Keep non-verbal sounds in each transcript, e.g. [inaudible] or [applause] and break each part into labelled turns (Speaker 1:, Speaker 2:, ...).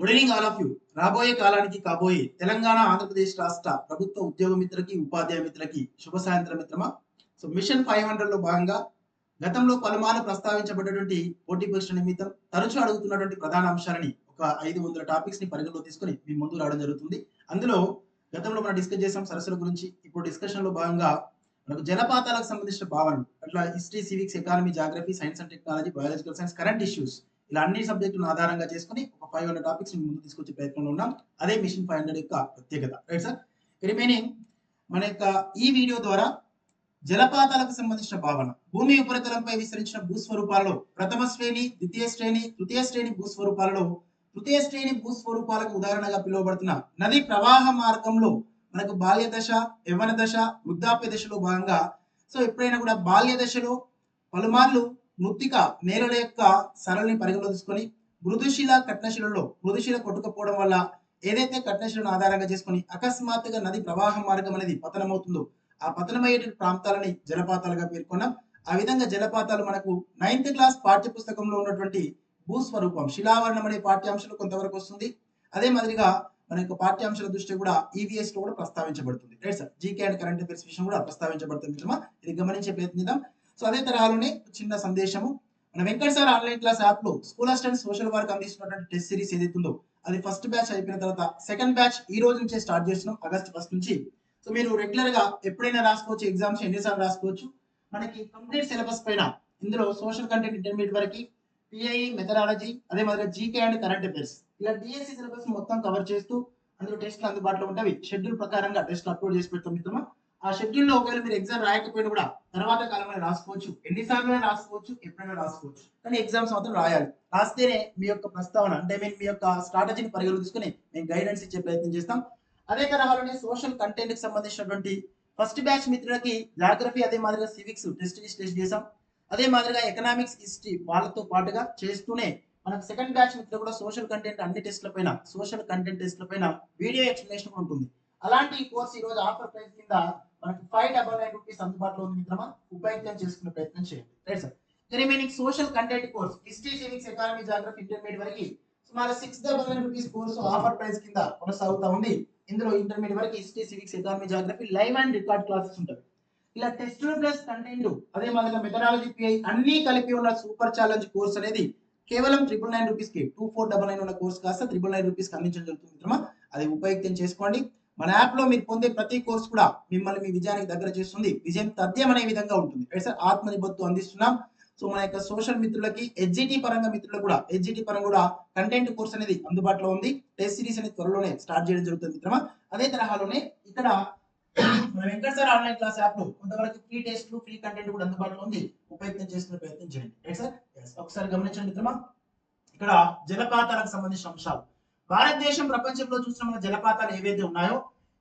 Speaker 1: Good evening all of you రాబోయే కాలానికి కాబోయే తెలంగాణ ఆంధ్రప్రదేశ్ రాష్ట్ర ప్రభుత్వ ఉద్యోగ మిత్రకి ఉపాధ్యాయ మిత్రకి శుభ సాయంత్రం మిత్రమా? సో మిషన్ ఫైవ్ హండ్రెడ్లో భాగంగా గతంలో పలుమార్లు ప్రస్తావించబడినటువంటి పోటీ పరీక్ష నిమిత్తం తరచూ అడుగుతున్నటువంటి ప్రధాన అంశాలని ఒక ఐదు వందల టాపిక్స్ని పరిగణలో తీసుకొని మీ ముందు రావడం జరుగుతుంది. అందులో గతంలో మనం డిస్కస్ చేసాం సరస్సుల గురించి. ఇప్పుడు డిస్కషన్లో భాగంగా మనకు జలపాతాలకు సంబంధించిన భావనలు అట్లా history civics economy geography science and technology biological science current issues ఇలా అన్ని సబ్జెక్టులను ఆధారంగా చేసుకుని ఒక ఫైవ్ హండ్రెడ్ టాపిక్స్ ముందు తీసుకొచ్చే ప్రయత్నంలో ఉన్నాం. అదే మిషన్ ఫైవ్ హండ్రెడ్ యొక్క ప్రత్యేకత. రైట్ సార్ రిమైనింగ్ మన యొక్క ఈ వీడియో ద్వారా జలపాతాలకు సంబంధించిన భావన భూమి ఉపరితలంపై విస్తరించిన భూస్వరూపాలలో ప్రథమ శ్రేణి ద్వితీయ శ్రేణి తృతీయ శ్రేణి భూస్వరూపాలలో తృతీయ శ్రేణి భూస్వరూపాలకు ఉదాహరణగా పిలువబడుతున్న నది ప్రవాహ మార్గంలో మనకు బాల్య దశ యవ్వన దశ వృద్ధాప్య దశలో భాగంగా సో ఎప్పుడైనా కూడా బాల్య దశలో పలుమార్లు మృత్తిక నేలల యొక్క సరళిని పరిగణలో తీసుకొని మృదుశిల కట్నశిలలో మృదుశిల కొట్టుకపోవడం వల్ల ఏదైతే కట్నశిలను ఆధారంగా చేసుకొని అకస్మాత్తుగా నది ప్రవాహ మార్గం అనేది పతనమవుతుందో ఆ పతనమయ్యే ప్రాంతాలని జలపాతాలుగా పేర్కొన్నాం. ఆ విధంగా జలపాతాలు మనకు నైన్త్ క్లాస్ పాఠ్య పుస్తకంలో ఉన్నటువంటి భూస్వరూపం శిలావరణం అనే పాఠ్యాంశాలు కొంతవరకు వస్తుంది. అదే మాదిరిగా మన యొక్క పాఠ్యాంశాల దృష్టి కూడా ఈవీఎస్లో కూడా ప్రస్తావించబడుతుంది. Right sir GK and current affairs విషయం కూడా ప్రస్తావించబడుతుంది. మిత్రమా? ఇది గమనించే ప్రయత్నిద్దాం. సో అదే తరహాలోనే చిన్న సందేశము. మన వెంకట్ సార్ ఆన్లైన్ క్లాస్ యాప్లో స్కూల్ అసిస్టెంట్ సోషల్ వర్క్ అందిస్తున్నటువంటి టెస్ట్ సిరీస్ ఏదైతుందో ఉందో అది ఫస్ట్ బ్యాచ్ అయిపోయిన తర్వాత సెకండ్ బ్యాచ్ ఈ రోజు నుంచే స్టార్ట్ చేస్తున్నాం ఆగస్ట్ ఫస్ట్ నుంచి. సో మీరు రెగ్యులర్గా ఎప్పుడైనా రాసుకోవచ్చు ఎగ్జామ్స్ ఎన్నిసార్లు రాసుకోవచ్చు. మనకి కంప్లీట్ సిలబస్ పైన ఇందులో సోషల్ కంటెంట్ ఇంటర్మీడియట్ వరకు పిఐ మెథడాలజీ అదే మాదిరిగా జీకే అండ్ కరెంట్ అఫైర్స్ ఇలా డిఎస్సి సిలబస్ మొత్తం కవర్ చేస్తూ అందులో టెస్ట్లు అందుబాటులో ఉంటాయి. షెడ్యూల్ ప్రకారంగా టెస్ట్ అప్లోడ్ చేసి పెడతాం మిత్రమా. ఆ షెడ్యూల్లో ఒకవేళ మీరు ఎగ్జామ్ రాయకపోయినా కూడా తర్వాత కాలంలో రాసుకోవచ్చు. ఎన్నిసార్లు రాసుకోవచ్చు ఎప్పుడైనా రాసుకోవచ్చు. కానీ ఎగ్జామ్స్ మాత్రం రాయాలి. రాస్తేనే మీ యొక్క ప్రస్తావన అంటే మీన్ మీ యొక్క స్ట్రాటజీని పరిగణలో తీసుకుని మేము గైడెన్స్ ఇచ్చే ప్రయత్నం చేస్తాం. అదే తరహాలోనే సోషల్ కంటెంట్కి సంబంధించినటువంటి ఫస్ట్ బ్యాచ్ మిత్రులకి జాగ్రఫీ అదే మాదిరిగా సివిక్స్ టెస్ట్ టెస్ట్ చేసాం అదే మాదిరిగా ఎకనామిక్స్ హిస్టరీ వాళ్ళతో పాటుగా చేస్తూనే మనకు సెకండ్ బ్యాచ్ మిత్రులు కూడా సోషల్ కంటెంట్ అన్ని టెస్ట్ల పైన సోషల్ కంటెంట్ టెస్ట్ల పైన వీడియో ఎక్స్ప్లెనేషన్ ఉంటుంది. అలాంటి కోర్స్ ఈ రోజు ఆఫర్ ప్రైస్ కింద మనకి ఫైవ్ డబల్ నైన్ రూపీస్ అందుబాటులో ఉంది మిత్రమా? ఉపయోగం చేసుకునే ప్రయత్నం చేయండి. Right sir remaining social content course history civics economy geography intermediate వరకు సుమారు six double nine rupees course offer price కింద కొనసాగుతా ఉంది. ఇందులో ఇంటర్మీడియట్ వరకు history civics economy geography live and record classes ఉంటాయి. ఇలా టెస్ట్ ప్లస్ కంటెంట్ అదే మాదిరిగా మెథడాలజీ పిఐ అన్ని కలిపి ఉన్న సూపర్ ఛాలెంజ్ కోర్స్ అనేది కేవలం ట్రిపుల్ నైన్ రూపీస్కి టూ ఫోర్ డబల్ నైన్ ఉన్న కోర్స్ కాస్త ట్రిపుల్ నైన్ రూపీస్ అందించడం జరుగుతుంది మిత్రమా? అది ఉపయోగం చేసుకోండి. మన యాప్లో మీరు పొందే ప్రతి కోర్స్ కూడా మిమ్మల్ని మీ విజయానికి దగ్గర చేస్తుంది. విజయం తథ్యం అనే విధంగా ఉంటుంది. రైట్ సార్ ఆత్మ నిబత్తు అందిస్తున్నాం. సో మన యొక్క సోషల్ మిత్రులకి హెచ్జిటి పరంగా మిత్రులకు కూడా హెచ్జిటి పరంగా కూడా కంటెంట్ కోర్స్ అనేది అందుబాటులో ఉంది. టెస్ట్ సిరీస్ అనేది త్వరలోనే స్టార్ట్ చేయడం జరుగుతుంది మిత్రమా. అదే తరహాలోనే ఇక్కడ మన వెంకట సార్ ఆన్లైన్ క్లాస్ యాప్లో కొంతవరకు ఫ్రీ టెస్ట్లు ఫ్రీ కంటెంట్ కూడా అందుబాటులో ఉంది. ఉపయోగం చేసిన ప్రయత్నం చేయండి. రైట్ సార్ ఒకసారి గమనించండి మిత్రమా. ఇక్కడ జలపాతాలకు సంబంధించిన అంశాలు. భారతదేశం ప్రపంచంలో చూసిన మన జలపాతాలు ఏవైతే ఉన్నాయో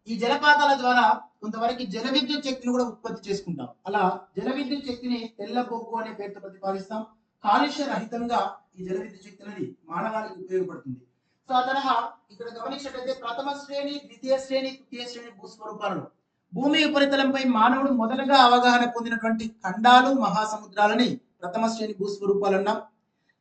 Speaker 1: ఈ జలపాతాల ద్వారా కొంతవరకు జల విద్యుత్ శక్తిని కూడా ఉత్పత్తి చేసుకుంటాం. అలా జల విద్యుత్ శక్తిని తెల్ల బొగ్గు అనే పేరుతో ప్రతిపాదిస్తాం. కాలుష్య రహితంగా ఈ జల విద్యుత్ శక్తి అనేది మానవాళికి ఉపయోగపడుతుంది. సో ఆ తరహా ఇక్కడ గమనించినట్లయితే ప్రథమ శ్రేణి ద్వితీయ శ్రేణి తృతీయ శ్రేణి భూస్వరూపాలను భూమి ఉపరితలంపై మానవుడు మొదటగా అవగాహన పొందినటువంటి ఖండాలు మహాసముద్రాలని ప్రథమ శ్రేణి భూస్వరూపాలు అన్నాం.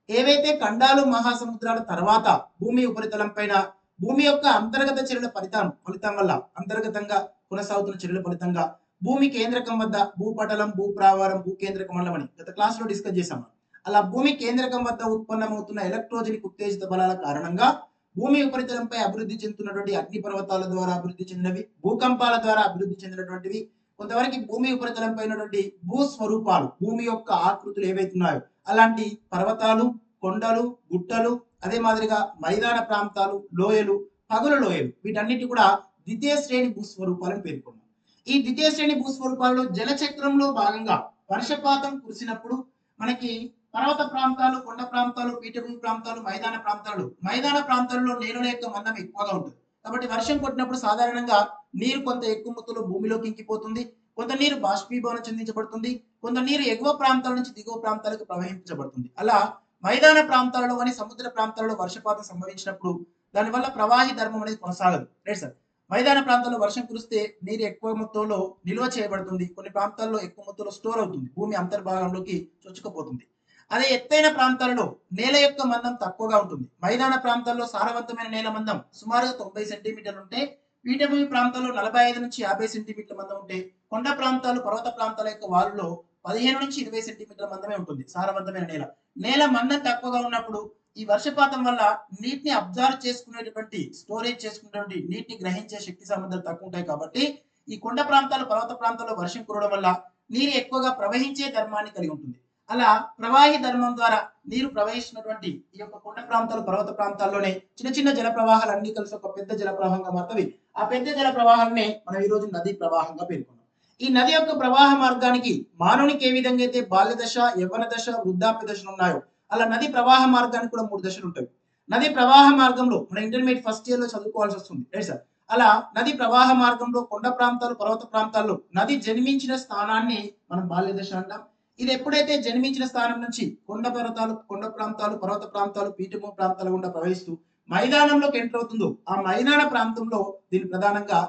Speaker 1: ఏవైతే ఖండాలు మహాసముద్రాల తర్వాత భూమి ఉపరితలం పైన భూమి యొక్క అంతర్గత చర్యల ఫలితం ఫలితం వల్ల అంతర్గతంగా కొనసాగుతున్న చర్యల ఫలితంగా భూమి కేంద్రకం వద్ద భూపటలం భూప్రావారం భూకేంద్రక మండలం అని గత క్లాస్లో డిస్కస్ చేశాము. అలా భూమి కేంద్రకం వద్ద ఉత్పన్నమవుతున్న ఎలక్ట్రోజెనిక్ ఉత్తేజిత బలాల కారణంగా భూమి ఉపరితలంపై అభివృద్ధి చెందుతున్నటువంటి అగ్ని పర్వతాల ద్వారా అభివృద్ధి చెందినవి భూకంపాల ద్వారా అభివృద్ధి చెందినటువంటివి. కొంతవరకు భూమి ఉపరితలంపై ఉన్నటువంటి భూస్వరూపాలు భూమి యొక్క ఆకృతులు ఏవైతే ఉన్నాయో అలాంటి పర్వతాలు కొండలు గుట్టలు అదే మాదిరిగా మైదాన ప్రాంతాలు లోయలు పగుల లోయలు వీటన్నిటి కూడా ద్వితీయ శ్రేణి భూస్వరూపాలను పేర్కొన్నాం ఈ ద్వితీయ శ్రేణి భూస్వరూపాలలో జలచక్రంలో భాగంగా వర్షపాతం కురిసినప్పుడు మనకి పర్వత ప్రాంతాలు కొండ ప్రాంతాలు పీఠభూమి ప్రాంతాలు మైదాన ప్రాంతాలు మైదాన ప్రాంతాల్లో నేలల యొక్క మందం ఎక్కువగా ఉంటుంది. కాబట్టి వర్షం కొట్టినప్పుడు సాధారణంగా నీరు కొంత ఎక్కువ మొత్తంలో భూమిలోకి ఇంకిపోతుంది. కొంత నీరు బాష్పీభవనం చెందించబడుతుంది కొంత నీరు ఎగువ ప్రాంతాల నుంచి దిగువ ప్రాంతాలకు ప్రవహించబడుతుంది అలా మైదాన ప్రాంతాలలో కానీ సముద్ర ప్రాంతాలలో వర్షపాతం సంభవించినప్పుడు దానివల్ల ప్రవాహి ధర్మం అనేది కొనసాగదు. Right sir? మైదాన ప్రాంతాల్లో వర్షం కురిస్తే నీరు ఎక్కువ మొత్తంలో నిల్వ చేయబడుతుంది కొన్ని ప్రాంతాల్లో ఎక్కువ మొత్తంలో స్టోర్ అవుతుంది భూమి అంతర్భాగంలోకి చొచ్చుకుపోతుంది. అదే ఎత్తైన ప్రాంతాలలో నేల యొక్క మందం తక్కువగా ఉంటుంది. మైదాన ప్రాంతాల్లో సారవంతమైన నేల మందం సుమారుగా తొంభై సెంటీమీటర్లు ఉంటే పీఠభూమి ప్రాంతాల్లో నలభై ఐదు నుంచి యాభై సెంటీమీటర్ల మందం ఉంటే కొండ ప్రాంతాలు పర్వత ప్రాంతాల యొక్క వాలులో పదిహేను నుంచి ఇరవై సెంటీమీటర్ల మందమే ఉంటుంది సారవంతమైన నేల. నేల మందం తక్కువగా ఉన్నప్పుడు ఈ వర్షపాతం వల్ల నీటిని అబ్జర్వ్ చేసుకునేటువంటి స్టోరేజ్ చేసుకునేటువంటి నీటిని గ్రహించే శక్తి సామర్థ్యాలు తక్కువ ఉంటాయి కాబట్టి ఈ కొండ ప్రాంతాలు పర్వత ప్రాంతాల్లో వర్షం కురవడం వల్ల నీరు ఎక్కువగా ప్రవహించే ధర్మాన్ని కలిగి ఉంటుంది. అలా ప్రవాహి ధర్మం ద్వారా నీరు ప్రవహిస్తున్నటువంటి ఈ యొక్క కొండ ప్రాంతాలు పర్వత ప్రాంతాల్లోనే చిన్న చిన్న జల ప్రవాహాలు అన్ని కలిసి ఒక పెద్ద జల ప్రవాహంగా మారుతవి ఆ పెద్ద జల ప్రవాహాన్ని మనం ఈ రోజు నదీ ప్రవాహంగా పేర్కొన్నాం. ఈ నది యొక్క ప్రవాహ మార్గానికి మానవునికి ఏ విధంగా అయితే బాల్య దశ యవ్వన దశ వృద్ధాప్య దశలు ఉన్నాయో అలా నది ప్రవాహ మార్గానికి కూడా మూడు దశలు ఉంటాయి. నది ప్రవాహ మార్గంలో మన ఇంటర్మీడియట్ ఫస్ట్ ఇయర్లో చదువుకోవాల్సి వస్తుంది. Right sir. అలా నది ప్రవాహ మార్గంలో కొండ ప్రాంతాలు పర్వత ప్రాంతాల్లో నది జన్మించిన స్థానాన్ని మనం బాల్య దశ అంటాం. ఇది ఎప్పుడైతే జన్మించిన స్థానం నుంచి కొండ పర్వతాలు కొండ ప్రాంతాలు పర్వత ప్రాంతాలు పీఠభూమి ప్రాంతాల గుండా ప్రవహిస్తూ మైదానంలోకి ఎంటర్ అవుతుందో ఆ మైదాన ప్రాంతంలో దీన్ని ప్రధానంగా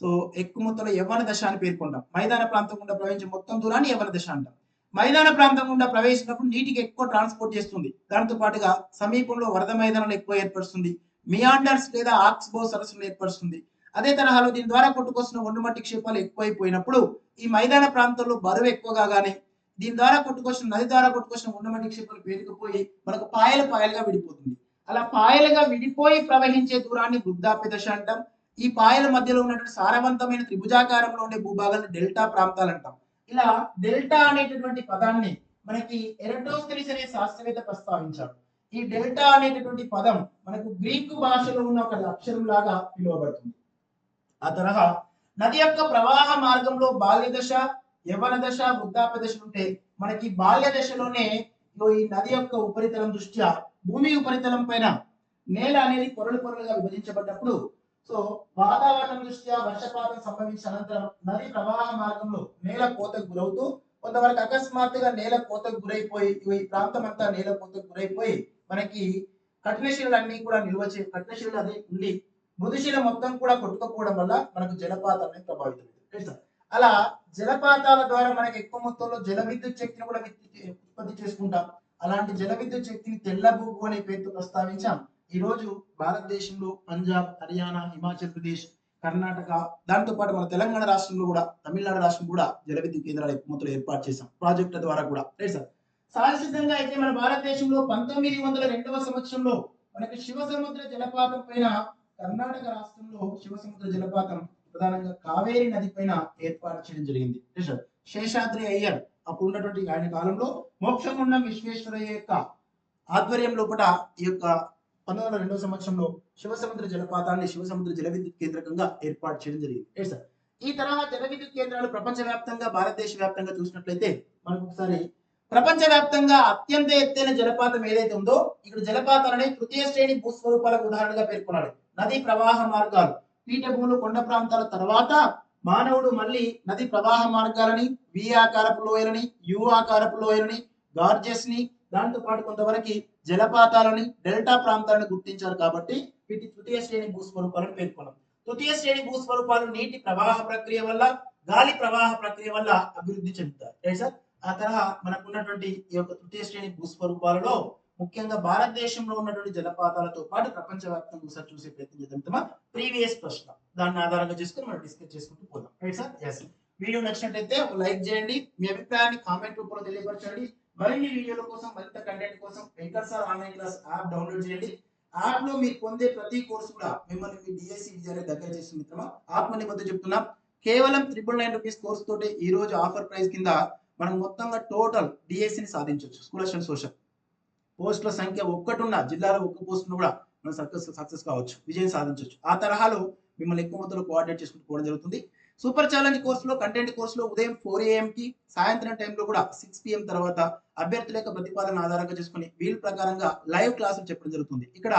Speaker 1: సో ఎక్కువ మొత్తంలో యవ్వన దశ అని పేర్కొంటాం. మైదాన ప్రాంతం గుండా ప్రవహించే మొత్తం దూరాన్ని యవ్వన దశ అంటాం. మైదాన ప్రాంతం గుండా ప్రవేశించినప్పుడు నీటికి ఎక్కువ ట్రాన్స్పోర్ట్ చేస్తుంది. దాంతో పాటుగా సమీపంలో వరద మైదానాలు ఎక్కువ ఏర్పరుస్తుంది. మియాండర్స్ లేదా ఆక్స్బో సరస్సులు ఏర్పరుస్తుంది. అదే తరహాలో దీని ద్వారా కొట్టుకొస్తున్న ఒండుమట్టి క్షేపాలు ఎక్కువైపోయినప్పుడు ఈ మైదాన ప్రాంతంలో బరువు ఎక్కువగా గానీ దీని ద్వారా కొట్టుకొచ్చిన నది ద్వారా కొట్టుకొచ్చిన ఉండమటి క్షేపాలు పేరుకుపోయి మనకు పాయలు పాయలుగా విడిపోతుంది. అలా పాయలుగా విడిపోయి ప్రవహించే దూరాన్ని వృద్ధాప్య దశ అంటాం. ఈ పాయల మధ్యలో ఉన్నటువంటి సారవంతమైన త్రిభుజాకారంలో ఉండే భూభాగాలను డెల్టా ప్రాంతాలు అంటాం. ఇలా డెల్టా అనేటటువంటి పదాన్ని మనకి ఎరటోస్థెలిస్ అనే శాస్త్రవేత్త ప్రస్తావించాడు. ఈ డెల్టా అనేటటువంటి పదం మనకు గ్రీకు భాషలో ఉన్న ఒక అక్షరం లాగా పిలువబడుతుంది. ఆ తరహా నది యొక్క ప్రవాహ మార్గంలో బాల్య దశ యవన దశ వృద్ధాప్య దశ ఉంటే మనకి బాల్య దశలోనే ఈ నది యొక్క ఉపరితలం దృష్ట్యా భూమి ఉపరితలం పైన నేల అనేది పొరలు పొరలుగా విభజించబడ్డప్పుడు సో వాతావరణం దృష్ట్యా వర్షపాతం సంభవించిన అనంతరం నది ప్రవాహ మార్గంలో నేల కోతకు గురవుతూ కొంతవరకు అకస్మాత్తుగా నేల కోతకు గురైపోయి ఈ ప్రాంతం అంతా నేల కోతకు గురైపోయి మనకి కఠినశిలలు అన్ని కూడా నిల్వ చే కఠినశీలు అది ఉండి మృదుశీల మొత్తం కూడా కొట్టుకపోవడం వల్ల మనకు జలపాతం అనేది ప్రభావితం అలా జలపాతాల ద్వారా మనకి ఎక్కువ మొత్తంలో జల విద్యుత్ శక్తిని కూడా ఉత్పత్తి చేసుకుంటాం. అలాంటి జల విద్యుత్ శక్తిని తెల్లబూపు అనే పేరుతో ప్రస్తావించాం. ఈ రోజు భారతదేశంలో పంజాబ్ హర్యానా హిమాచల్ ప్రదేశ్ కర్ణాటక దాంతో పాటు మన తెలంగాణ రాష్ట్రంలో కూడా తమిళనాడు రాష్ట్రం కూడా జలవిద్యుత్ కేంద్రాలు ఎక్కువ మొత్తంలో ఏర్పాటు చేశాం. ప్రాజెక్టుల ద్వారా కూడా. Right sir. సహజసిద్ధంగా అయితే మన భారతదేశంలో పంతొమ్మిది వందల రెండవ సంవత్సరంలో మనకి శివ సముద్ర జలపాతం పైన కర్ణాటక రాష్ట్రంలో శివ సముద్ర జలపాతం ప్రధానంగా కావేరి నది పైన ఏర్పాటు చేయడం జరిగింది. Yes, శేషాద్రి అయ్యర్ అప్పుడు ఉన్నటువంటి ఆయన కాలంలో మోక్షగుండం విశ్వేశ్వరయ్య యొక్క ఆధ్వర్యం లోపల ఈ యొక్క పంతొమ్మిది వందల రెండవ సంవత్సరంలో శివ సముద్ర జలపాతాన్ని శివ సముద్ర జల విద్యుత్ కేంద్రకంగా ఏర్పాటు చేయడం జరిగింది. సార్ ఈ తరహా జల విద్యుత్ కేంద్రాలు ప్రపంచ వ్యాప్తంగా భారతదేశ వ్యాప్తంగా చూసినట్లయితే మనకు ఒకసారి ప్రపంచ వ్యాప్తంగా అత్యంత ఎత్తైన జలపాతం ఏదైతే ఉందో ఇక్కడ జలపాతాలని తృతీయ శ్రేణి భూస్వరూపాలకు ఉదాహరణగా పేర్కొన్నాడు నదీ ప్రవాహ మార్గాలు. పీఠభూములు కొండ ప్రాంతాల తర్వాత మానవుడు మళ్ళీ నది ప్రవాహ మార్గాలని వి ఆకారపు లోయలని యు ఆకారపు లోయలని గార్జెస్ని దాంతో పాటు కొంతవరకు జలపాతాలని డెల్టా ప్రాంతాలను గుర్తించారు కాబట్టి వీటి తృతీయ శ్రేణి భూస్వరూపాలను పేర్కొన్నాం. తృతీయ శ్రేణి భూస్వరూపాలు నీటి ప్రవాహ ప్రక్రియ వల్ల గాలి ప్రవాహ ప్రక్రియ వల్ల అభివృద్ధి చెందుతారు రైట్ సార్? ఆ తరహా మనకు ఉన్నటువంటి ఈ యొక్క తృతీయ శ్రేణి భూస్వరూపాలలో ముఖ్యంగా భారతదేశంలో ఉన్నటువంటి జలపాతాలతో పాటు ప్రపంచవ్యాప్తంగా ఒకసారి చూసే ప్రయత్నం చేద్దాం ప్రీవియస్ ప్రశ్న. దాన్ని ఆధారంగా చేసుకుని మనం డిస్కస్ చేసుకుంటూ పోదాం. Right sir? ఎస్ వీడియో నచ్చినట్లయితే ఒక లైక్ చేయండి. మీ అభిప్రాయాన్ని కామెంట్ రూపంలో తెలియపరచండి. మరిన్ని వీడియోల కోసం మరింత కంటెంట్ కోసం Venkat sir online class app download చేయండి. యాప్లో మీరు పొందే ప్రతి కోర్సు కూడా మిమ్మల్ని మీ డిఎస్సి విద్యాలయ దగ్గర చేస్తుంది మిత్రమా. ఆత్మ నిబద్ధ చెప్తున్నాం. కేవలం త్రిబుల్ నైన్ రూపీస్ కోర్స్ తోటి ఈ రోజు ఆఫర్ ప్రైస్ కింద మనం మొత్తంగా టోటల్ డిఎస్సిని సాధించవచ్చు. స్కూల్ అండ్ సోషల్ పోస్టుల సంఖ్య ఒక్కటున్న జిల్లాలో ఒక్క పోస్ట్ కూడా మనం సక్సెస్ సక్సెస్ కావచ్చు. విజయం సాధించవచ్చు. ఆ తరహాలో మిమ్మల్ని ఎక్కువ మొత్తంలో కోఆర్డినేట్ చేసుకుంటూ పోవడం జరుగుతుంది. సూపర్ ఛాలెంజ్ కోర్సులో కంటెంట్ కోర్సులో ఉదయం ఫోర్ ఏఎం కి సాయంత్రం టైంలో కూడా సిక్స్ పిఎం తర్వాత అభ్యర్థుల యొక్క ప్రతిపాదన ఆధారంగా చేసుకుని వీల్ ప్రకారంగా లైవ్ క్లాసులు చెప్పడం జరుగుతుంది. ఇక్కడ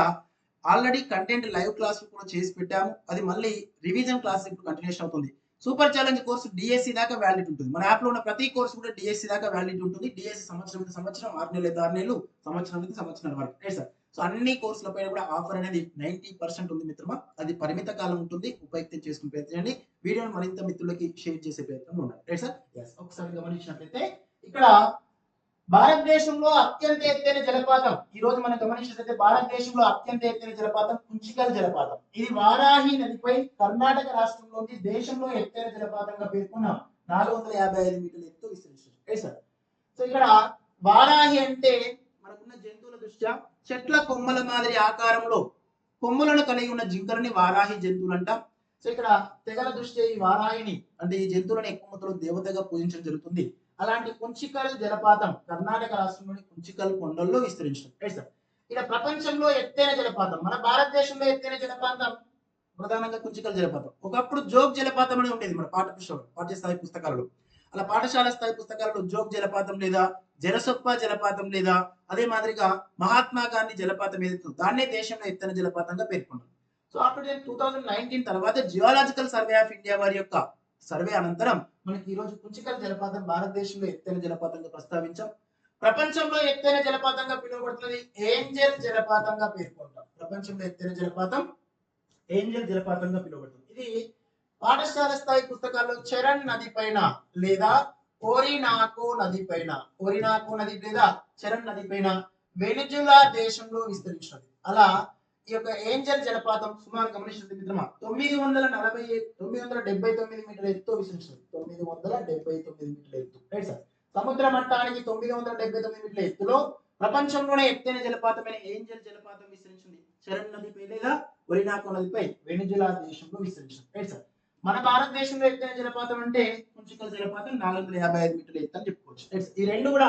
Speaker 1: ఆల్రెడీ కంటెంట్ లైవ్ క్లాసులు కూడా చేసి పెట్టాము. అది మళ్ళీ రివిజన్ క్లాస్ ఇప్పుడు కంటిన్యూషన్ అవుతుంది. సూపర్ ఛాలెంజ్ కోర్సు డిఎస్సి దాకా వ్యాలిడ్ ఉంటుంది. మన యాప్లో ఉన్న ప్రతి కోర్సు కూడా డిఎస్సి దాకా వ్యాలిడ్ ఉంటుంది. డిఎస్సి సంవత్సరం సంవత్సరం ఆరు నెలలు ఆరు నెలలు సంవత్సరం సంవత్సరం వరకు. రైట్ సార్ సో అన్ని కోర్సుల పైన కూడా ఆఫర్ అనేది నైన్టీ పర్సెంట్ ఉంది మిత్రమా? అది పరిమిత కాలం ఉంటుంది ఉపయుక్తం చేసుకునే ప్రయత్నం చేయండి. వీడియోని మరింత మిత్రులకి షేర్ చేసే ప్రయత్నం ఉండాలి రైట్ సార్ ఎస్ ఒకసారి గమనించినట్లయితే ఇక్కడ భారతదేశంలో అత్యంత ఎత్తైన జలపాతం ఈ రోజు మనం గమనించినట్లయితే భారతదేశంలో అత్యంత ఎత్తైన జలపాతం కుంచికల్ జలపాతం. ఇది వారాహి నదిపై కర్ణాటక రాష్ట్రంలోని దేశంలో ఎత్తైన జలపాతంగా పేర్కొన్న. నాలుగు వందల యాభై ఐదు మీటర్ల ఎత్తు విస్తరించింది సార్ సో ఇక్కడ వారాహి అంటే మనకున్న జంతువుల దృష్ట్యా చెట్ల కొమ్మల మాదిరి ఆకారంలో కొమ్ములను కలిగి ఉన్న జింకలని వారాహి జంతువులు అంటాం సో ఇక్కడ తెగల దృష్ట్యా ఈ వారాహిని అంటే ఈ జంతువులను ఎక్కువ మొత్తంలో దేవతగా పూజించడం జరుగుతుంది. అలాంటి కుంచికల్ జలపాతం కర్ణాటక రాష్ట్రంలోని కుంచికల్ కొండల్లో విస్తరించడం. రైట్ సార్ ఇక్కడ ప్రపంచంలో ఎత్తైన జలపాతం మన భారతదేశంలో ఎత్తైన జలపాతం ప్రధానంగా కుంచికల్ జలపాతం. ఒకప్పుడు జోగ్ జలపాతం అనేది ఉండేది మన పాఠ్య పుస్తకం పాఠ్య స్థాయి పుస్తకాలలో. అలా పాఠశాల స్థాయి పుస్తకాలలో జోగ్ జలపాతం లేదా జలసొప్ప జలపాతం లేదా అదే మాదిరిగా మహాత్మా గాంధీ జలపాతం ఏదైతే దాన్నే దేశంలో ఎత్తైన జలపాతంగా పేర్కొన్నారు. So after two thousand nineteen తర్వాత జియాలజికల్ సర్వే ఆఫ్ ఇండియా వారి యొక్క సర్వే అనంతరం మనకి ఈ రోజు కుంచికల్ జలపాతం భారతదేశంలో ఎత్తైన జలపాతంగా ప్రస్తావించాం. ప్రపంచంలో ఎత్తైన జలపాతంగా పిలువబడుతున్నది ఏంజల్ జలపాతంగా పేర్కొంటాం. ప్రపంచంలో ఎత్తైన జలపాతం ఏంజల్ జలపాతంగా పిలువబడుతుంది. ఇది పాఠశాల స్థాయి పుస్తకాల్లో చరణ్ నది పైన లేదా ఓరినాకో నది పైన. ఓరినాకో నది లేదా చరణ్ నది పైన వెనుజులా దేశంలో విస్తరించినది. అలా ఈ యొక్క ఏంజల్ జలపాతం సుమారు గమనించినది మిత్రమా తొమ్మిది వందల నలభై తొమ్మిది వందల డెబ్బై తొమ్మిది మీటర్ల ఎత్తు విస్తరించినది. తొమ్మిది వందల డెబ్బై తొమ్మిది మీటర్ల ఎత్తు. రైట్ సార్ సముద్ర మట్టానికి తొమ్మిది వందల డెబ్బై తొమ్మిది మీటర్ల ఎత్తులో ప్రపంచంలోనే ఎత్తైన జలపాతమైన ఏంజల్ జలపాతం విస్తరించింది. చరణ్ నదిపై లేదా ఒరినాకో నదిపై వెనుజులా దేశంలో విస్తరించింది. రైట్ సార్ మన భారతదేశంలో ఎత్తైన జలపాతం అంటే కుంచుకల్ జలపాతం నాలుగు వందల యాభై ఐదు మీటర్ల ఎత్తు అని చెప్పుకోవచ్చు. ఈ రెండు కూడా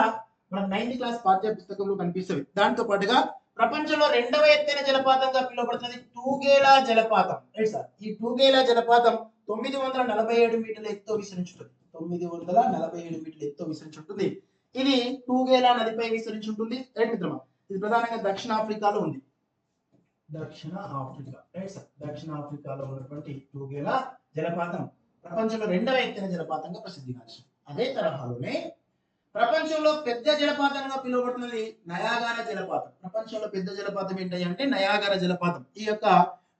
Speaker 1: మన నైన్త్ క్లాస్ పాఠ్య పుస్తకంలో కనిపిస్తుంది దాంతో పాటుగా ప్రపంచంలో రెండవ ఎత్తైన జలపాతంగా పిలువబడుతుంది టూగేలా జలపాతం. రైట్ సార్ ఈ టూగేలా జలపాతం తొమ్మిది వందల నలభై ఏడు మీటర్ల ఎత్తు విసరించుంటుంది తొమ్మిది వందల నలభై ఏడు మీటర్ల ఎత్తు విస్తరించుంటుంది. ఇది టూగేలా నదిపై విస్తరించి ఉంటుంది రైట్ మిత్రమా? ఇది ప్రధానంగా దక్షిణ ఆఫ్రికాలో ఉంది. దక్షిణ ఆఫ్రికా రైట్ సార్ దక్షిణ ఆఫ్రికాలో ఉన్నటువంటి టూగేలా జలపాతం. ప్రపంచంలో రెండవ ఎత్తైన జలపాతంగా ప్రసిద్ధిగాంచింది అదే తరహాలోనే ప్రపంచంలో పెద్ద జలపాతంగా పిలువబడుతున్నది నయాగార జలపాతం. ప్రపంచంలో పెద్ద జలపాతం ఏంటంటే నయాగార జలపాతం. ఈ యొక్క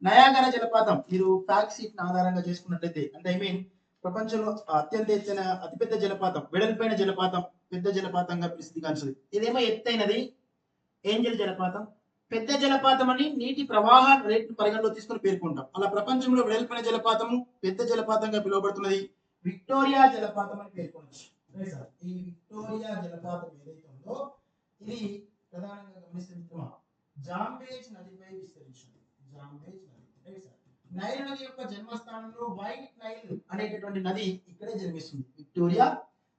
Speaker 1: నయాగార జలపాతం మీరు ఫ్యాక్ట్ షీట్ ఆధారంగా చేసుకున్నట్లయితే అంటే ఐ మీన్ ప్రపంచంలో అత్యంత ఎత్తైన అతిపెద్ద జలపాతం వెడల్పైన జలపాతం పెద్ద జలపాతంగా ప్రసిద్ధిగాంచింది ఇదేమో ఎత్తైనది? ఏంజల్ జలపాతం. పెద్ద జలపాతం అని నీటి ప్రవాహ రేటును పరిగణలో తీసుకొని పేర్కొంటాం. అలా ప్రపంచంలో వెడల్పైన జలపాతము పెద్ద జలపాతంగా పిలువబడుతున్నది విక్టోరియా జలపాతం అని పేర్కొనవచ్చు. ఈ విక్టోరియా జలపాతం ఏదైతే ఉందో ఇది ప్రధానంగా గమనిస్తే మిత్రమా జాంబేజ్ నదిపై విస్తరించింది. జాంబేజ్ నది నైల్ నది యొక్క జన్మస్థానంలో వైట్ నైల్ అనేటటువంటి నది ఇక్కడే జన్మిస్తుంది. విక్టోరియా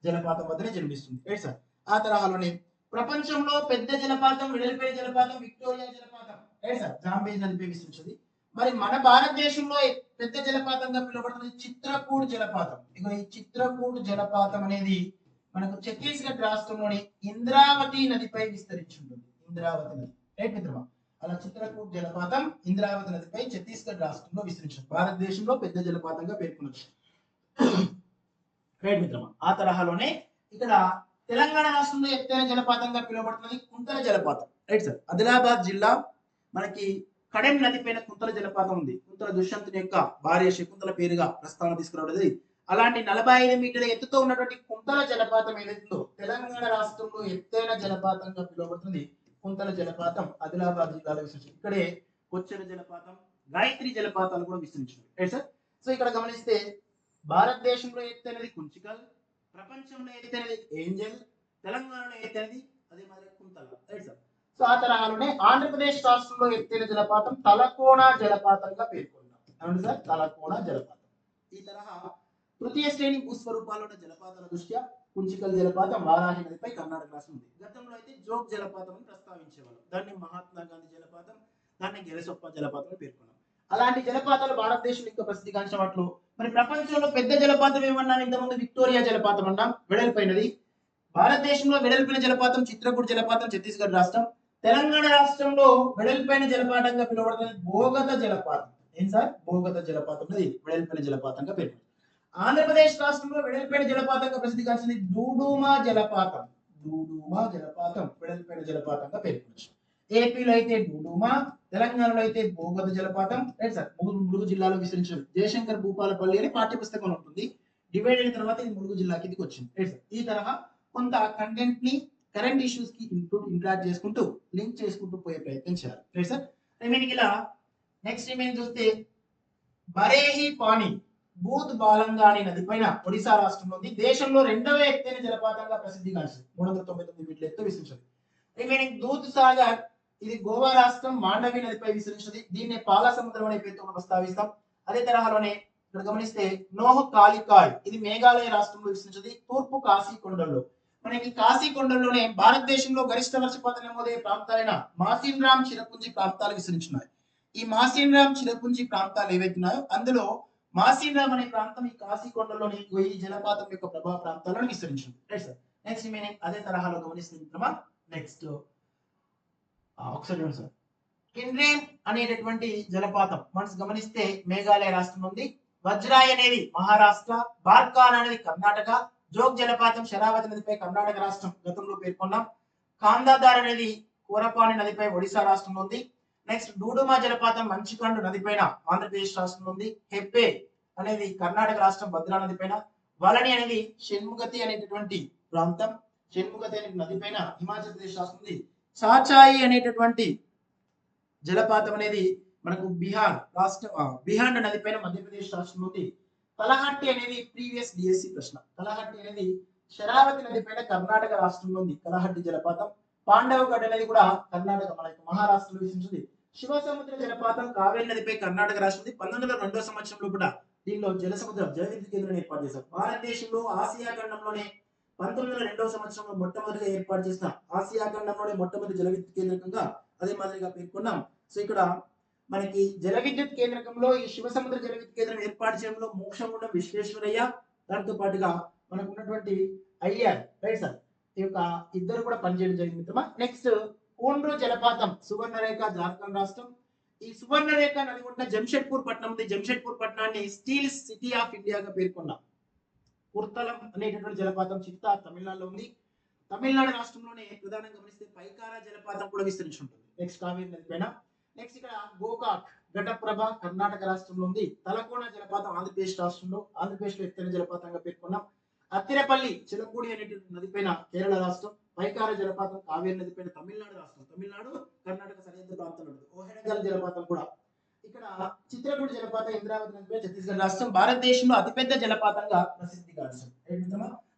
Speaker 1: జలపాతం వద్దనే జన్మిస్తుంది. రైట్ సార్ ఆ తరహాలోనే ప్రపంచంలో పెద్ద జలపాతం వెడల్పైన జలపాతం విక్టోరియా జలపాతం. Right sir? జాంబేజ్ నదిపై విస్తరించింది మరి మన భారతదేశంలో పెద్ద జలపాతంగా పిలువబడుతుంది చిత్రకూట్ జలపాతం. ఇక ఈ చిత్రకూట్ జలపాతం అనేది మనకు ఛత్తీస్గఢ్ రాష్ట్రంలోని ఇంద్రావతి నదిపై విస్తరించి ఉంటుంది ఇంద్రావతి నది. రైట్ మిత్రమా అలా చిత్రకూట్ జలపాతం ఇంద్రావతి నదిపై ఛత్తీస్గఢ్ రాష్ట్రంలో విస్తరించింది భారతదేశంలో పెద్ద జలపాతంగా పేర్కొనవచ్చు. [clears throat] రైట్ మిత్రమా ఆ తరహాలోనే ఇక్కడ తెలంగాణ రాష్ట్రంలో ఎత్తైన జలపాతంగా పిలువబడుతున్నది కుంతల జలపాతం. రైట్ సార్ ఆదిలాబాద్ జిల్లా మనకి కడెం నది పైన కుంతల జలపాతం ఉంది. కుంతల దుష్యంతుని యొక్క భార్య శకుంతల పేరుగా ప్రస్తావన తీసుకురావడం అలాంటి నలభై ఐదు మీటర్ల ఎత్తుతో ఉన్నటువంటి కుంతల జలపాతం ఏదైతుందో తెలంగాణ రాష్ట్రంలో ఎత్తైన జలపాతంగా పిలువబడుతుంది కుంతల జలపాతం ఆదిలాబాద్ జిల్లాలో విస్తరించి ఇక్కడే కొచ్చెర జలపాతం గాయత్రి జలపాతాలు కూడా విస్తరించారు. రైట్ సార్ సో ఇక్కడ గమనిస్తే భారతదేశంలో ఎత్తైనది కుంచికల్ ప్రపంచంలో ఎత్తైనది ఏంజల్ తెలంగాణలో ఎత్తైనది అదే మాదిరి కుంతల. రైట్ సార్ సో ఆ తరహాలోనే ఆంధ్రప్రదేశ్ రాష్ట్రంలో ఎత్తైన జలపాతం? తలకోణ జలపాతంగా పేర్కొన్నాం. సార్? తలకోణ జలపాతం. ఈ తరహా తృతీయ శ్రేణి భూస్వరూపాలు ఉన్న జలపాతాల దృష్ట్యా కుంచికల్ జలపాతం వారాహి నదిపై కర్ణాటక రాష్ట్రం ఉంది. గతంలో అయితే జోగ్ జలపాతం అని ప్రస్తావించేవాళ్ళు. దాన్ని మహాత్మా గాంధీ జలపాతం దాన్ని గెలసొప్ప జలపాతం అని పేర్కొన్నాం. అలాంటి జలపాతాలు భారతదేశంలో ఇంకా ప్రసిద్ధిగాంచిన వాటిలో. మరి ప్రపంచంలో పెద్ద జలపాతం ఏమన్నాం ఇంతకుముందు విక్టోరియా జలపాతం అన్నాం వెడల్పైనది. భారతదేశంలో వెడల్పిన జలపాతం చిత్రకూట్ జలపాతం ఛత్తీస్గఢ్ రాష్ట్రం. తెలంగాణ రాష్ట్రంలో వెడల్పైన జలపాతంగా పిలువబడుతుంది భోగత జలపాతం. ఏం సార్? భోగత జలపాతం అనేది వెడల్పైన జలపాతంగా పేరు ఆంధ్రప్రదేశ్ రాష్ట్రంలో వెడల్పైన జలపాతంగా ప్రసిద్ధిగాంచింది డూడుమా జలపాతం. డూడుమా జలపాతం వెడల్పైన జలపాతంగా పేర్కొనొచ్చు. ఏపీలో అయితే డూడుమా తెలంగాణలో అయితే భూగత జలపాతం రైట్ సార్? ములుగు ములుగు జిల్లాలో విస్తరించారు జయశంకర్ భూపాలపల్లి అని పాఠ్య పుస్తకం ఉంటుంది. డివైడ్ అయిన తర్వాత ఇది ములుగు జిల్లా కిందకి వచ్చింది. Right sir? ఈ తరహా కొంత కంటెంట్ని కరెంట్ ఇష్యూస్కి ఇంక్లూడ్ ఇంట్రాక్ట్ చేసుకుంటూ లింక్ చేసుకుంటూ పోయే ప్రయత్నం చేయాలి. Right sir? రిమైనింగ్ ఇలా నెక్స్ట్ రిమైనింగ్ చూస్తే బరేహి పాణి బూత్ బాలంగాని నది పైన ఒడిశా రాష్ట్రంలో ఉంది. దేశంలో రెండవ ఎత్తైన జలపాతంగా ప్రసిద్ధి గాంచింది. మూడు వందల తొంభై తొమ్మిది మీటర్ల ఎత్తు విస్తరించింది. రిమైనింగ్ దూత్ సాగర్ ఇది గోవా రాష్ట్రం మాండవి నదిపై విస్తరించింది దీన్ని పాల సముద్రం అనే పేరుతో ప్రస్తావిస్తాం. అదే తరహాలోనే ఇక్కడ గమనిస్తే నోహ్ కాలికాయ్ ఇది మేఘాలయ రాష్ట్రంలో విస్తరించింది తూర్పు కాశీ కొండల్లో మనకి కాశీ కొండల్లోనే భారతదేశంలో గరిష్ట వర్షపాతం నమోదయ్యే ప్రాంతాలైన మాసిన్ రామ్ చిరపుంజి ప్రాంతాలు విస్తరించున్నాయి ఈ మాసిన్ రామ్ చిరపుంజి ప్రాంతాలు ఏవైతే ఉన్నాయో అందులో మాసిన్ రామ్ అనే ప్రాంతం ఈ కాశీ కొండలోని ఈ జలపాతం యొక్క ప్రభావ ప్రాంతాలను విస్తరించింది. రైట్ సార్ నెక్స్ట్ మీనింగ్ అదే తరహాలో గమనిస్తుంది మిత్రమా నెక్స్ట్ ఒకసారి సార్. కిన్రేమ్ అనేటటువంటి జలపాతం మనసు గమనిస్తే మేఘాలయ రాష్ట్రం ఉంది. వజ్రాయ్ అనేది మహారాష్ట్ర బార్కాన్ అనేది కర్ణాటక జోగ్ జలపాతం శరావతి నదిపై కర్ణాటక రాష్ట్రం గతంలో పేర్కొన్నాం. కాందాదార్ అనేది కూరపాణి నదిపై ఒడిశా రాష్ట్రంలో ఉంది. నెక్స్ట్ డూడుమా జలపాతం మంచికండు నదిపైన ఆంధ్రప్రదేశ్ రాష్ట్రంలో ఉంది. హెప్పే అనేది కర్ణాటక రాష్ట్రం భద్రా నదిపైన. వలని అనేది షణ్ముగతి అనేటటువంటి ప్రాంతం. షణ్ముగతి అనే నదిపైన హిమాచల్ ప్రదేశ్ రాష్ట్రం ఉంది. సాచాయి అనేటటువంటి జలపాతం అనేది మనకు బీహార్ రాష్ట్ర బీహార్ బీహార్ నదిపైన మధ్యప్రదేశ్ రాష్ట్రం ఉంది కలహట్టి అనేది ప్రీవియస్ డిఎస్సి ప్రశ్న. కలహట్టి అనేది శరావతి నది పైన కర్ణాటక రాష్ట్రంలో ఉంది కలహట్టి జలపాతం పాండవగడ్ అనేది కూడా కర్ణాటక మన మహారాష్ట్రలో విసించింది శివసముద్ర జలపాతం కావేరి నదిపై కర్ణాటక రాష్ట్రం పంతొమ్మిది వందల రెండో సంవత్సరంలో కూడా దీనిలో జల సముద్రం కేంద్రం ఏర్పాటు చేశారు. భారతదేశంలో ఆసియా ఖండంలోనే పంతొమ్మిది వందల రెండవ సంవత్సరంలో మొట్టమొదటిగా ఏర్పాటు చేసిన ఆసియా ఖండంలోని మొట్టమొదటి జల విద్యుత్ కేంద్రకంగా అదే మాదిరిగా పేర్కొన్నాం. సో ఇక్కడ మనకి జల విద్యుత్ కేంద్రకంలో ఈ శివసముద్ర జల విద్యుత్ కేంద్రం ఏర్పాటు చేయడంలో మోక్షగుండం విశ్వేశ్వరయ్య దాంతో పాటుగా మనకు ఉన్నటువంటి ఐఆర్ రైట్ సార్ ఈ యొక్క ఇద్దరు కూడా పనిచేయడం జరిగింది మిత్రమా? నెక్స్ట్ కోండ్రో జలపాతం సువర్ణరేఖ జార్ఖండ్ రాష్ట్రం. ఈ సువర్ణరేఖ నది ఉన్న జంషెడ్పూర్ పట్టణం ఉంది. జంషెడ్పూర్ పట్టణాన్ని స్టీల్ సిటీ ఆఫ్ ఇండియాగా పేర్కొన్నాం. పుర్తలం అనేటటువంటి జలపాతం చిత్తా తమిళనాడులో ఉంది. తమిళనాడు రాష్ట్రంలోనే ప్రధానంగా గమనిస్తే పైకారా జలపాతం కూడా విస్తరించి ఉంటుంది నెక్స్ట్ కావేరి నది పైన నెక్స్ట్ ఇక్కడ గోకాక్ ఘటప్రభ కర్ణాటక రాష్ట్రంలో ఉంది. తలకోన జలపాతం ఆంధ్రప్రదేశ్ రాష్ట్రంలో ఆంధ్రప్రదేశ్లో ఎత్తైన జలపాతంగా పేర్కొన్నాం. అత్తిరపల్లి చిలకూడి అనేటువంటి నదిపైన కేరళ రాష్ట్రం పైకార జలపాతం కావేరి నదిపైన తమిళనాడు రాష్ట్రం. తమిళనాడు కర్ణాటక సరిహద్దు ప్రాంతంలో ఓహెడగల్ జలపాతం కూడా చిత్రకూట జలపాతం ఇంద్రావతి నదిపై ఛత్తీస్గఢ్ రాష్ట్రం భారతదేశంలో అతిపెద్ద జలపాతంగా ప్రసిద్ధి గాంచింది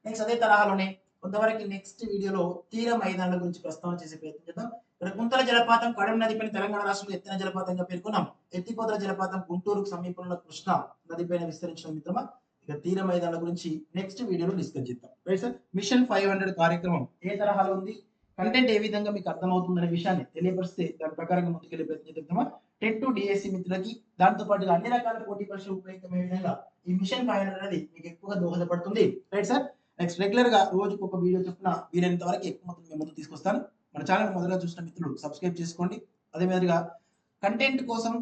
Speaker 1: నెక్స్ట్ అదే తరహాలోనే కొంతవరకు నెక్స్ట్ వీడియోలో తీర మైదానాల గురించి ప్రస్తావన చేసే ప్రయత్నం చేద్దాం. ఇక్కడ కుంతల జలపాతం కడెం నదిపైన తెలంగాణ రాష్ట్రంలో ఎత్తైన జలపాతంగా పేర్కొన్నాం. ఎత్తిపోతల జలపాతం గుంటూరుకు సమీపంలో కృష్ణ నదిపైన విస్తరించిన మిత్రమా ఇక తీర మైదానాల గురించి నెక్స్ట్ వీడియోలో డిస్కస్ చేద్దాం. Right sir mission five hundred కార్యక్రమం ఏ తరహాలో ఉంది? కంటెంట్ ఏ విధంగా మీకు అర్థమవుతుందనే విషయాన్ని తెలియపరిస్తే దాని ప్రకారంగా ముందుకెళ్ళే ప్రయత్నం చేద్దామా? టెట్ టు డిఎస్సి మిత్రులకి దాంతో పాటుగా అన్ని రకాల పోటీ పరీక్షలు ఉపయోగమే విధంగా ఈ మిషన్ ఫైవ్ అనేది మీకు ఎక్కువగా దోహదపడుతుంది. రైట్ సార్ నెక్స్ట్ రెగ్యులర్గా రోజుకు ఒక వీడియో చొప్పున వీలైనంత వరకు ఎక్కువ మొత్తం మీ ముందు తీసుకొస్తాను. మన ఛానల్ మొదలుగా చూసిన మిత్రులు సబ్స్క్రైబ్ చేసుకోండి. అదే మాదిరిగా కంటెంట్ కోసం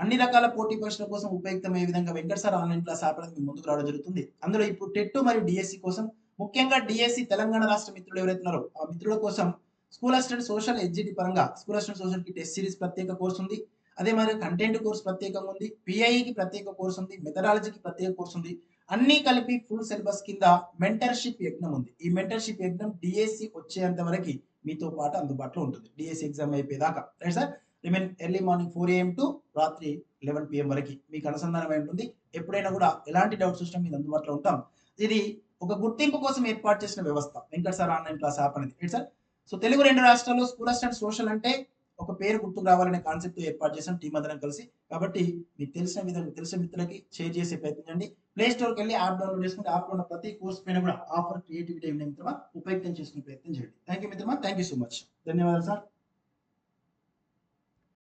Speaker 1: అన్ని రకాల పోటీ పరీక్షల కోసం ఉపయుక్తమయ్యే విధంగా వెంకట సార్ ఆన్లైన్ క్లాస్ ఆపడానికి ముందుకు రావడం జరుగుతుంది. అందులో ఇప్పుడు టెట్ మరియు డిఎస్సి కోసం ముఖ్యంగా డిఎస్సి తెలంగాణ రాష్ట్ర మిత్రులు ఎవరైతున్నారో ఆ మిత్రుల కోసం స్కూల్ అసిస్టెంట్ సోషల్ ఎడ్జిటి పరంగా స్కూల్ అసిస్టెంట్ సోషల్కి టెస్ట్ సిరీస్ ప్రత్యేక కోర్సు ఉంది. అదే మరి కంటెంట్ కోర్స్ ప్రత్యేకంగా ఉంది. పిఐకి ప్రత్యేక కోర్సు ఉంది. మెథడాలజీకి ప్రత్యేక కోర్సు ఉంది. అన్ని కలిపి ఫుల్ సిలబస్ కింద మెంటర్షిప్ యజ్ఞం ఉంది. ఈ మెంటర్షిప్ యజ్ఞం డిఎస్సి వచ్చేంత వరకు మీతో పాటు అందుబాటులో ఉంటుంది. డిఎస్సి ఎగ్జామ్ అయిపోయేదాకా. Right sir remain early morning four AM to రాత్రి లెవెన్ పిఎం వరకు మీకు అనుసంధానం ఉంటుంది. ఎప్పుడైనా కూడా ఎలాంటి డౌట్స్ వచ్చినా మీకు అందుబాటులో ఉంటాం. ఇది ఒక గుర్తింపు కోసం ఏర్పాటు చేసిన వ్యవస్థ. Venkata sir online class app అనేది. Right sir? సో తెలుగు రెండు రాష్ట్రాల్లో స్కూల్ అసిస్టెంట్ సోషల్ అంటే ఒక పేరు గుర్తుకు రావాలనే కాన్సెప్ట్ ఏర్పాటు చేసాం టీం అందరం కలిసి. కాబట్టి మీకు తెలిసిన విధంగా తెలిసిన మిత్రులకి షేర్ చేసే ప్రయత్నించండి ప్లే స్టోర్కి వెళ్ళి యాప్ డౌన్లోడ్ చేసుకుని యాప్ ఉన్న ప్రతి కోర్స్ పైన కూడా ఆఫర్ క్రియేటివిటీ మిత్రమా ఉపయోగం చేసుకునే ప్రయత్నం చేయండి. థ్యాంక్ యూ మిత్రమా. థ్యాంక్ యూ సో మచ్ ధన్యవాదాలు సార్.